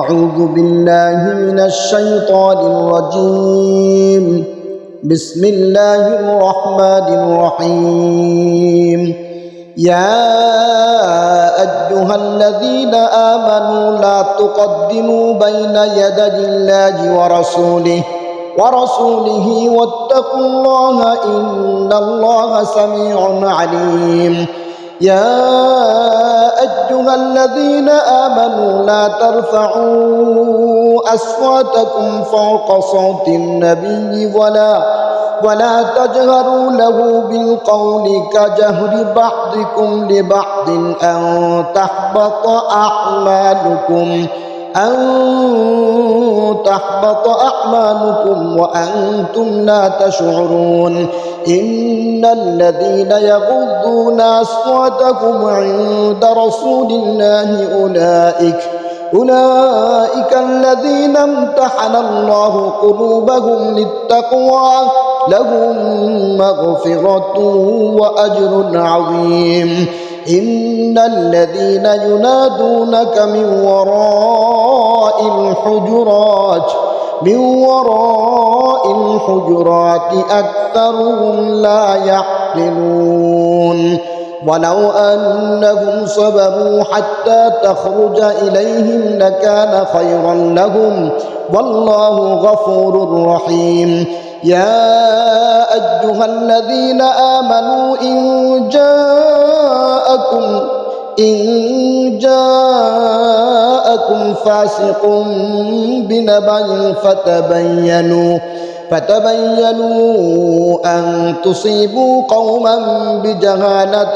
أعوذ بالله من الشيطان الرجيم. بسم الله الرحمن الرحيم. يا أيها الذين آمنوا لا تقدموا بين يدي الله ورسوله ورسوله واتقوا الله إن الله سميع عليم. يا الذين آمنوا لا ترفعوا أصواتكم فوق صوت النبي ولا ولا تجهروا له بالقول كجهر بعضكم لبعض أن تحبط أعمالكم. أن تحبط أعمالكم وأنتم لا تشعرون. إن الذين يغضون أصواتهم عند رسول الله أولئك أولئك الذين امتحن الله قلوبهم للتقوى لهم مغفرة وأجر عظيم. إن الذين ينادونك من وراء الحجرات من وراء الحجرات أكثرهم لا يعقلون ولو أنهم صبروا حتى تخرج إليهم لكان خيرا لهم. والله غفور رحيم. يا أيها الذين آمنوا إن جاءكم إن جاءكم فاسق بنبأ فتبينوا فتبينوا أن تصيبوا قوما بجهالة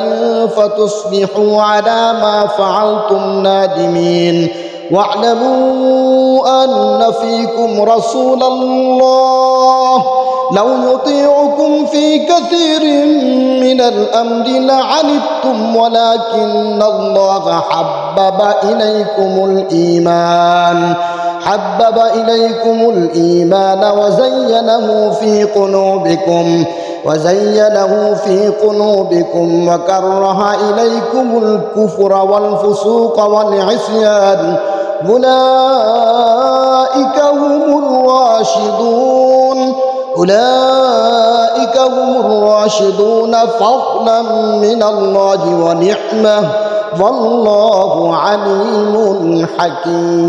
فتصبحوا على ما فعلتم نادمين واعلموا أن فيكم رسول الله لو يطيعكم في كثير من الأمر لعنتم ولكن الله حبب إليكم الإيمان. حبب إليكم الإيمان وزينه في قلوبكم وزينه في قلوبكم وكره إليكم الكفر والفسوق والعصيان. أولئك أولئك هم الراشدون فضلا من الله ونعمة. والله عليم حكيم.